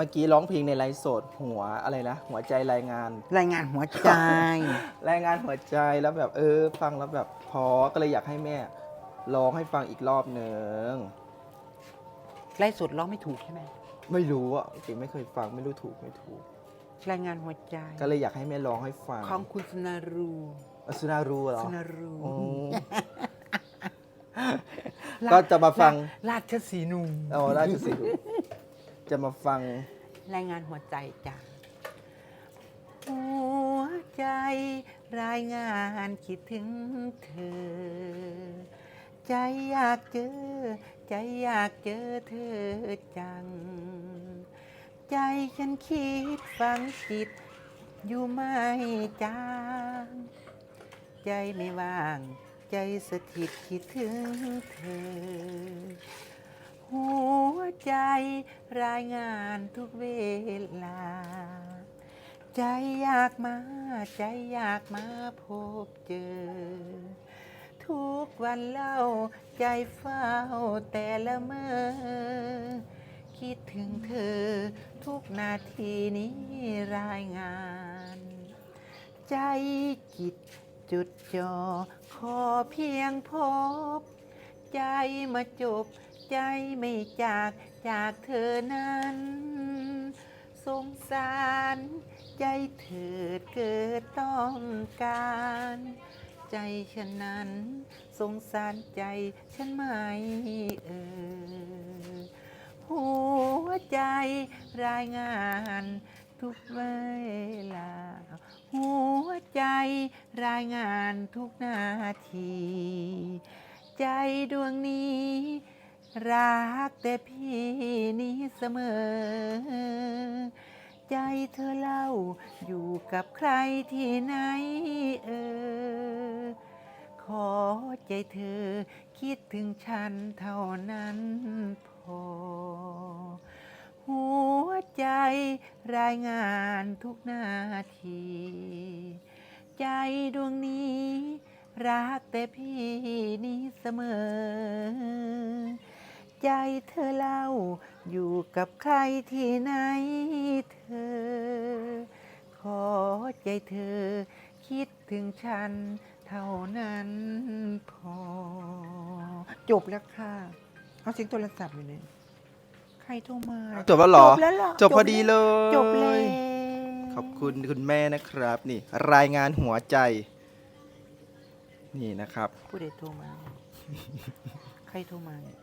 มื่อกี้ร้องเพลงในไลฟ์สดหัวอะไรนะหัวใจรายงาน รายงานหัวใจ รายงานหัวใจแล้วแบบเออ ฟังแล้วแบบพอก็เลยอยากให้แม่ร้องให้ฟังอีกรอบหนึ่งไล่สดร้องไม่ถูกใช่ไหมไม่รู้อะจริงไม่เคยฟังไม่รู้ถูกไม่ถูก รายงานหัวใจ ก็เลยอยากให้แม่ร้องให้ฟังของคุณสุนารูอสุนารู้เหรอสุนารูอ๋อก็จะมาฟังราชสีหนุ่มเอาราชสีห์ จะมาฟังรายงานหัวใจจ้ะหัวใจรายงานคิดถึงเธอ ใจอยากเจอ ใจอยากเจอเธอจัง ใจฉันคิดฝังจิตอยู่ไม่จางใจไม่ว่าง ใจสถิตคิดถึงเธอ หัวใจรายงานทุกเวลา ใจอยากมา ใจอยากมาพบเจอ ทุกวันเล่าใจเฝ้าแต่ละเมื่อคิดถึงเธอทุกนาทีนี้รายงาน ใจจิตจุดจอขอเพียงพบ ใจมาจบ ใจไม่จากจากเธอนั้น สงสารใจเถิดเกิดต้องการ ใจฉันนั้น สงสารใจฉันไหมเออหัวใจรายงานทุกเวลา หัวใจรายงานทุกนาที ใจดวงนี้ รักแต่พี่นี้เสมอ ใจเธอเล่าอยู่กับใครที่ไหนเออ ขอใจเธอคิดถึงฉันเท่านั้นพอ หัวใจรายงานทุกนาที ใจดวงนี้ รักแต่พี่นี้เสมอ ใจเธอเล่า อยู่กับใครที่ไหนเธอ ขอใจเธอ คิดถึงฉัน เท่านั้นพอ จบแล้วค่ะ เอาเสียงโทรศัพท์อยู่เลยใครโทรมาจบแล้วเหรอจบแล้วเหรอจบพอดีเลย จบแล้วขอบคุณคุณแม่นะครับ นี่ รายงานหัวใจ นี่นะครับ ผู้ใดโทรมา ใครโทรมาเนี่ย